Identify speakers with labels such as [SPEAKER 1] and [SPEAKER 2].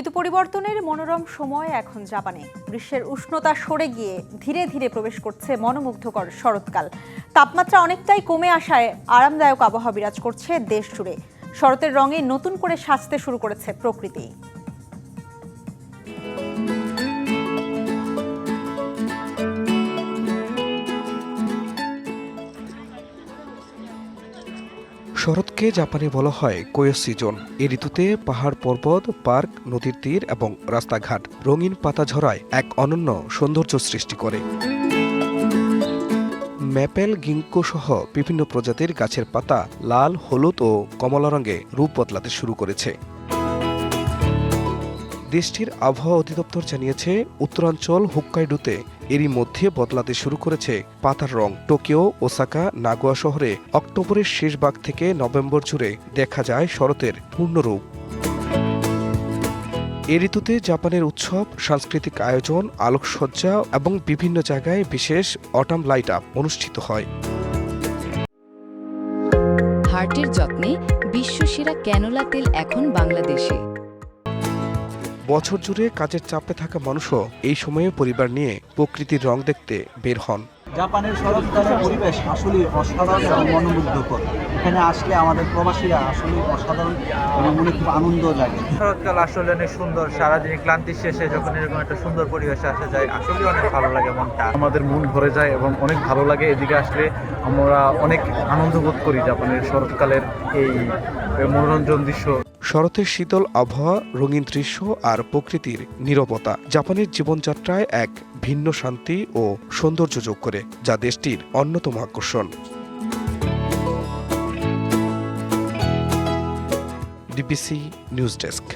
[SPEAKER 1] ঋতু পরিবর্তনের মনোরম সময় এখন জাপানে। গ্রীষ্মের উষ্ণতা সরে গিয়ে ধীরে ধীরে প্রবেশ করছে মনোমুগ্ধকর শরৎকাল। তাপমাত্রা অনেকটাই কমে আসায় আরামদায়ক আবহাওয়া বিরাজ করছে দেশ জুড়ে। শরতের রঙে নতুন করে সাজতে শুরু করেছে প্রকৃতি।
[SPEAKER 2] শরৎকে জাপানে বলা হয় কোয়েস সিজন এই ঋতুতে পাহাড় পর্বত, পার্ক, নদীর তীর এবং রাস্তাঘাট রঙিন পাতা ঝরায় এক অনন্য সৌন্দর্য সৃষ্টি করে। ম্যাপেল গিঙ্কো সহ বিভিন্ন প্রজাতির গাছের পাতা লাল, হলুদ ও কমলা রঙে রূপ বদলাতে শুরু করেছে। দেশটির আবহাওয়া অধিদপ্তর জানিয়েছে, উত্তরাঞ্চল, হুক্কাইডুতে এরই মধ্যে বদলাতে শুরু করেছে পাতার রং। টোকিও, ওসাকা, নাগোয়া শহরে অক্টোবরের শেষ ভাগ থেকে নভেম্বর জুড়ে দেখা যায় শরতের পূর্ণরূপ। এ ঋতুতে জাপানের উৎসব, সাংস্কৃতিক আয়োজন, আলোকসজ্জা এবং বিভিন্ন জায়গায় বিশেষ অটাম লাইট আপ অনুষ্ঠিত হয়।
[SPEAKER 3] হার্টের যত্নে বিশ্বসেরা ক্যানোলা তেল এখন বাংলাদেশে।
[SPEAKER 2] বছর জুড়ে কাজের চাপে থাকা মানুষও এই সময়ে পরিবার নিয়ে প্রকৃতির রং দেখতে বের হন।
[SPEAKER 4] জাপানের শরৎকালের পরিবেশ আসলে অসাধারণ এবং মনোমুগ্ধকর। এখানে আসলে আমাদের প্রবাসীরা আসলে অসাধারণ এবং মনে খুব আনন্দ লাগে
[SPEAKER 5] শরৎকাল আসলে অনেক সুন্দর সারাদিন ক্লান্তি শেষে যখন এরকম একটা সুন্দর পরিবেশে আসা যায় আসলে অনেক ভালো লাগে মনটা।
[SPEAKER 6] আমাদের মন ভরে যায় এবং অনেক ভালো লাগে এদিকে আসলে আমরা অনেক আনন্দ বোধ করি জাপানের শরৎকালের এই মনোরঞ্জন দৃশ্য
[SPEAKER 2] শরতের শীতল আবহাওয়া, রঙিন দৃশ্য আর প্রকৃতির নিরবতা জাপানের জীবনযাত্রায় এক ভিন্ন শান্তি ও সৌন্দর্য যোগ করে, যা দেশটির অন্যতম আকর্ষণ। DBC news desk.